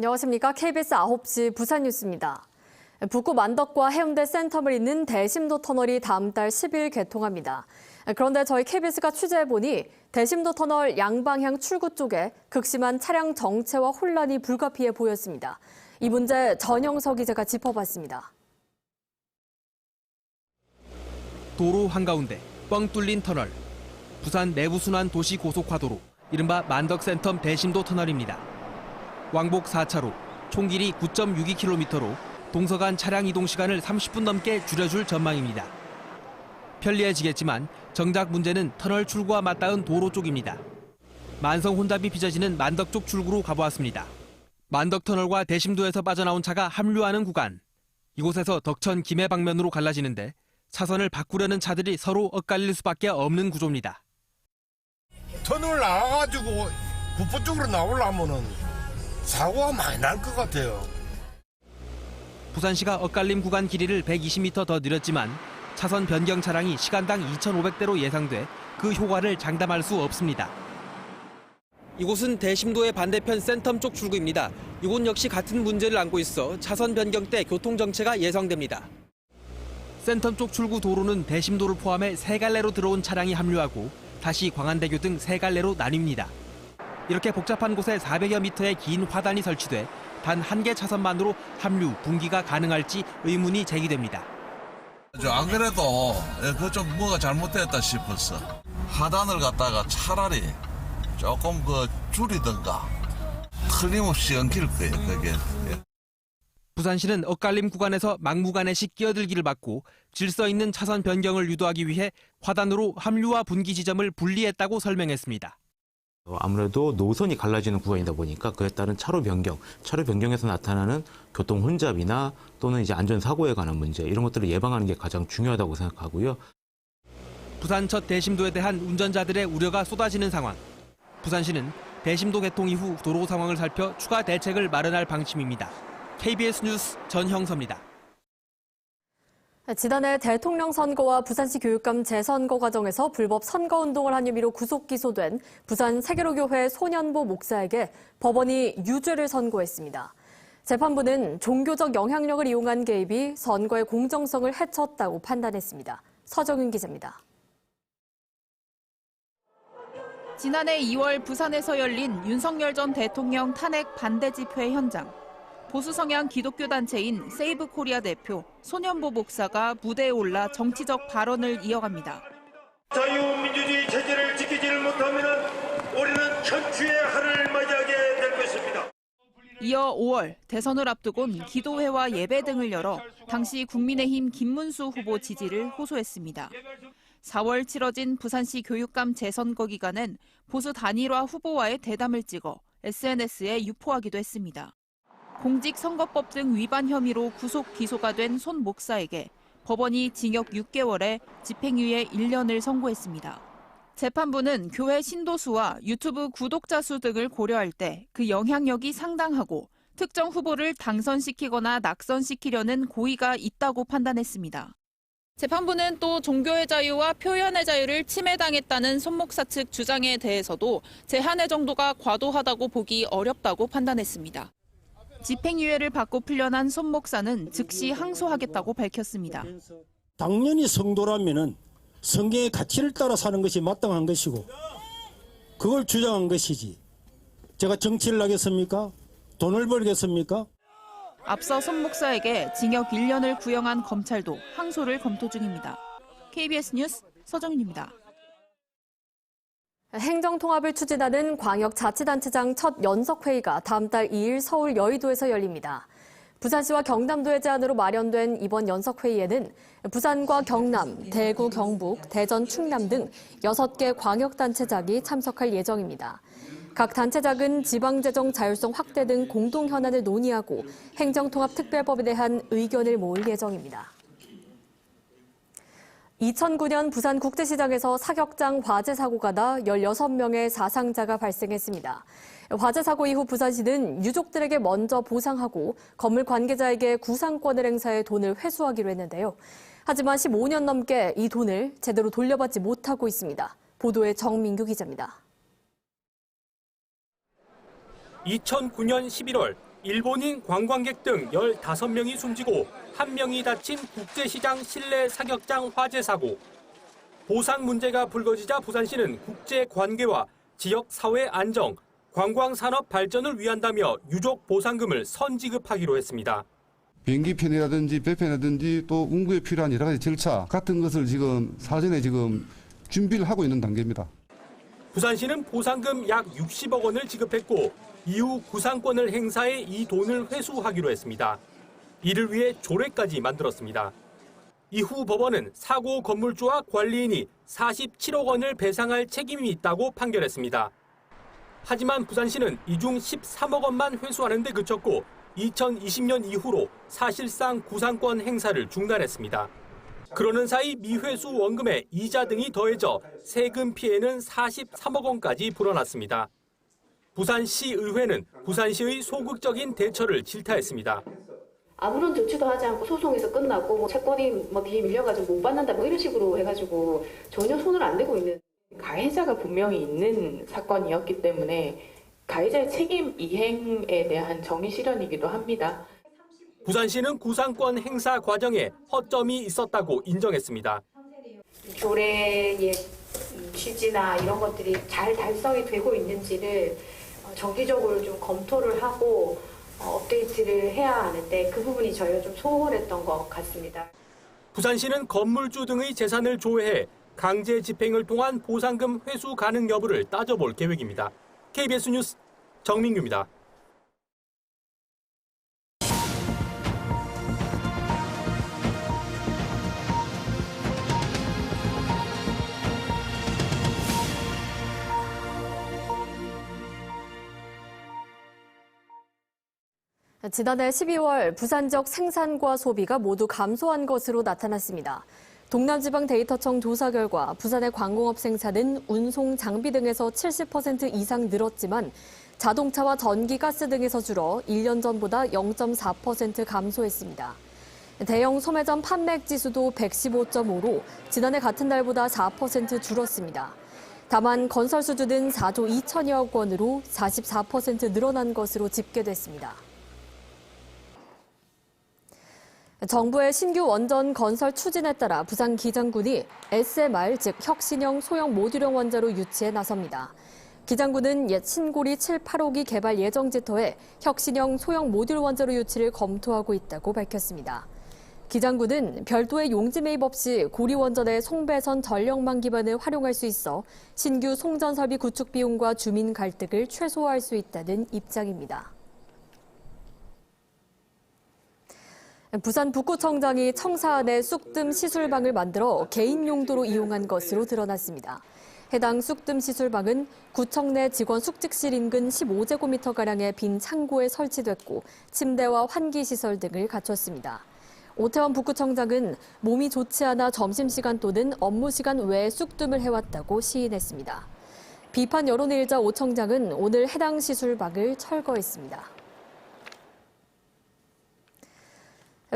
안녕하십니까. KBS 9시 부산 뉴스입니다. 북구 만덕과 해운대 센텀을 잇는 대심도 터널이 다음 달 10일 개통합니다. 그런데 저희 KBS가 취재해보니 대심도 터널 양방향 출구 쪽에 극심한 차량 정체와 혼란이 불가피해 보였습니다. 이 문제 전영석 기자가 짚어봤습니다. 도로 한가운데 뻥 뚫린 터널. 부산 내부순환 도시 고속화도로 이른바 만덕센텀 대심도 터널입니다. 왕복 4차로 총 길이 9.62km로 동서간 차량 이동 시간을 30분 넘게 줄여줄 전망입니다. 편리해지겠지만 정작 문제는 터널 출구와 맞닿은 도로 쪽입니다. 만성 혼잡이 빚어지는 만덕 쪽 출구로 가보았습니다. 만덕 터널과 대심도에서 빠져나온 차가 합류하는 구간. 이곳에서 덕천 김해 방면으로 갈라지는데 차선을 바꾸려는 차들이 서로 엇갈릴 수밖에 없는 구조입니다. 터널 나와가지고 부포 쪽으로 나오려면은 사고가 많이 날 것 같아요. 부산시가 엇갈림 구간 길이를 120m 더 늘렸지만 차선 변경 차량이 시간당 2,500대로 예상돼 그 효과를 장담할 수 없습니다. 이곳은 대심도의 반대편 센텀 쪽 출구입니다. 이곳 역시 같은 문제를 안고 있어 차선 변경 때 교통 정체가 예상됩니다. 센텀 쪽 출구 도로는 대심도를 포함해 세 갈래로 들어온 차량이 합류하고 다시 광안대교 등 세 갈래로 나뉩니다. 이렇게 복잡한 곳에 400여 미터의 긴 화단이 설치돼 단 한 개 차선만으로 합류, 분기가 가능할지 의문이 제기됩니다. 저안 그래도 그 좀 뭐가 잘못됐다 싶었어. 하단을 갖다가 차라리 조금 그 줄이든가 틀림없이 엉킬 거예요, 그게. 예. 부산시는 엇갈림 구간에서 막무가내식 끼어들기를 막고 질서 있는 차선 변경을 유도하기 위해 화단으로 합류와 분기 지점을 분리했다고 설명했습니다. 어, 아무래도 노선이 갈라지는 구간이다 보니까 그에 따른 차로 변경, 차로 변경에서 나타나는 교통 혼잡이나 또는 이제 안전 사고에 관한 문제 이런 것들을 예방하는 게 가장 중요하다고 생각하고요. 부산 첫 대심도에 대한 운전자들의 우려가 쏟아지는 상황. 부산시는 대심도 개통 이후 도로 상황을 살펴 추가 대책을 마련할 방침입니다. KBS 뉴스 전형섭입니다. 지난해 대통령 선거와 부산시 교육감 재선거 과정에서 불법 선거 운동을 한 혐의로 구속 기소된 부산 세계로교회 소년보 목사에게 법원이 유죄를 선고했습니다. 재판부는 종교적 영향력을 이용한 개입이 선거의 공정성을 해쳤다고 판단했습니다. 서정윤 기자입니다. 지난해 2월 부산에서 열린 윤석열 전 대통령 탄핵 반대 집회 현장. 보수 성향 기독교 단체인 세이브 코리아 대표 소년보 목사가 무대에 올라 정치적 발언을 이어갑니다. 자유민주주의 체제를 지키지를 못하면 우리는 천추의 하를 맞이하게 될 것입니다. 이어 5월 대선을 앞두곤 기도회와 예배 등을 열어 당시 국민의힘 김문수 후보 지지를 호소했습니다. 4월 치러진 부산시 교육감 재선거 기간엔 보수 단일화 후보와의 대담을 찍어 SNS에 유포하기도 했습니다. 공직선거법 등 위반 혐의로 구속 기소가 된 손 목사에게 법원이 징역 6개월에 집행유예 1년을 선고했습니다. 재판부는 교회 신도수와 유튜브 구독자 수 등을 고려할 때 그 영향력이 상당하고 특정 후보를 당선시키거나 낙선시키려는 고의가 있다고 판단했습니다. 재판부는 또 종교의 자유와 표현의 자유를 침해당했다는 손 목사 측 주장에 대해서도 제한의 정도가 과도하다고 보기 어렵다고 판단했습니다. 집행유예를 받고 풀려난 손 목사는 즉시 항소하겠다고 밝혔습니다. 당연히 성도라면은 성경의 가치를 따라 사는 것이 마땅한 것이고 그걸 주장한 것이지. 제가 정치를 하겠습니까? 돈을 벌겠습니까? 앞서 손 목사에게 징역 1년을 구형한 검찰도 항소를 검토 중입니다. KBS 뉴스 서정윤입니다. 행정통합을 추진하는 광역자치단체장 첫 연석회의가 다음 달 2일 서울 여의도에서 열립니다. 부산시와 경남도의 제안으로 마련된 이번 연석회의에는 부산과 경남, 대구, 경북, 대전, 충남 등 6개 광역단체장이 참석할 예정입니다. 각 단체장은 지방재정 자율성 확대 등 공동 현안을 논의하고 행정통합 특별법에 대한 의견을 모을 예정입니다. 2009년 부산 국제시장에서 사격장 화재 사고가 나 16명의 사상자가 발생했습니다. 화재 사고 이후 부산시는 유족들에게 먼저 보상하고 건물 관계자에게 구상권을 행사해 돈을 회수하기로 했는데요. 하지만 15년 넘게 이 돈을 제대로 돌려받지 못하고 있습니다. 보도에 정민규 기자입니다. 2009년 11월 일본인 관광객 등 15명이 숨지고 1명이 다친 국제시장 실내 사격장 화재 사고. 보상 문제가 불거지자 부산시는 국제 관계와 지역 사회 안정, 관광 산업 발전을 위한다며 유족 보상금을 선지급하기로 했습니다. 비행기 편이라든지 배편이라든지 또 운구에 필요한 여러 가지 절차 같은 것을 지금 사전에 지금 준비를 하고 있는 단계입니다. 부산시는 보상금 약 60억 원을 지급했고 이후 구상권을 행사해 이 돈을 회수하기로 했습니다. 이를 위해 조례까지 만들었습니다. 이후 법원은 사고 건물주와 관리인이 47억 원을 배상할 책임이 있다고 판결했습니다. 하지만 부산시는 이중 13억 원만 회수하는 데 그쳤고 2020년 이후로 사실상 구상권 행사를 중단했습니다. 그러는 사이 미회수 원금에 이자 등이 더해져 세금 피해는 43억 원까지 불어났습니다. 부산시 의회는 부산시의 소극적인 대처를 질타했습니다. 아무런 조치도 하지 않고 소송에서 끝나고 뭐 채권이 뭐 뒤에 밀려가지고 못 받는다 뭐 이런 식으로 해가지고 전혀 손을 안 대고 있는 가해자가 분명히 있는 사건이었기 때문에 가해자의 책임 이행에 대한 정의 실현이기도 합니다. 부산시는 구상권 행사 과정에 허점이 있었다고 인정했습니다. 조례의 취지나 이런 것들이 잘 달성이 되고 있는지를 어, 정기적으로 좀 검토를 하고 어, 업데이트를 해야 하는데 그 부분이 저희가 좀 소홀했던 것 같습니다. 부산시는 건물주 등의 재산을 조회해 강제 집행을 통한 보상금 회수 가능 여부를 따져볼 계획입니다. KBS 뉴스 정민규입니다. 지난해 12월 부산 지역 생산과 소비가 모두 감소한 것으로 나타났습니다. 동남지방 데이터청 조사 결과 부산의 광공업 생산은 운송 장비 등에서 70% 이상 늘었지만 자동차와 전기, 가스 등에서 줄어 1년 전보다 0.4% 감소했습니다. 대형 소매점 판매액 지수도 115.5로 지난해 같은 달보다 4% 줄었습니다. 다만 건설 수주는 4조 2천여 억 원으로 44% 늘어난 것으로 집계됐습니다. 정부의 신규 원전 건설 추진에 따라 부산 기장군이 SMR 즉 혁신형 소형 모듈형 원자로 유치에 나섭니다. 기장군은 옛 신고리 7, 8호기 개발 예정지터에 혁신형 소형 모듈 원자로 유치를 검토하고 있다고 밝혔습니다. 기장군은 별도의 용지 매입 없이 고리 원전의 송배선 전력망 기반을 활용할 수 있어 신규 송전 설비 구축 비용과 주민 갈등을 최소화할 수 있다는 입장입니다. 부산 북구청장이 청사 안에 쑥뜸 시술방을 만들어 개인 용도로 이용한 것으로 드러났습니다. 해당 쑥뜸 시술방은 구청 내 직원 숙직실 인근 15제곱미터가량의 빈 창고에 설치됐고 침대와 환기 시설 등을 갖췄습니다. 오태원 북구청장은 몸이 좋지 않아 점심시간 또는 업무시간 외에 쑥뜸을 해왔다고 시인했습니다. 비판 여론의 일자 오 청장은 오늘 해당 시술방을 철거했습니다.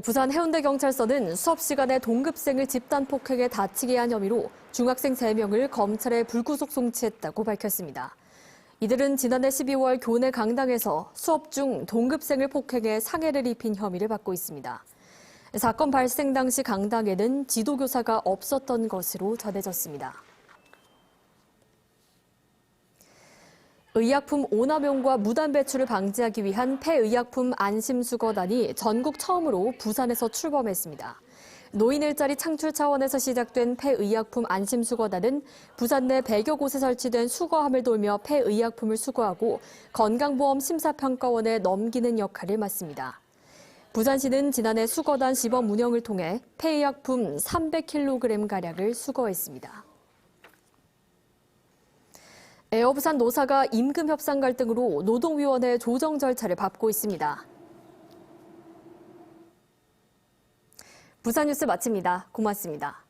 부산 해운대 경찰서는 수업 시간에 동급생을 집단 폭행에 다치게 한 혐의로 중학생 3명을 검찰에 불구속 송치했다고 밝혔습니다. 이들은 지난해 12월 교내 강당에서 수업 중 동급생을 폭행해 상해를 입힌 혐의를 받고 있습니다. 사건 발생 당시 강당에는 지도교사가 없었던 것으로 전해졌습니다. 의약품 오남용과 무단 배출을 방지하기 위한 폐의약품 안심수거단이 전국 처음으로 부산에서 출범했습니다. 노인 일자리 창출 차원에서 시작된 폐의약품 안심수거단은 부산 내 100여 곳에 설치된 수거함을 돌며 폐의약품을 수거하고 건강보험 심사평가원에 넘기는 역할을 맡습니다. 부산시는 지난해 수거단 시범 운영을 통해 폐의약품 300kg가량을 수거했습니다. 에어부산 노사가 임금 협상 갈등으로 노동위원회 조정 절차를 밟고 있습니다. 부산 뉴스 마칩니다. 고맙습니다.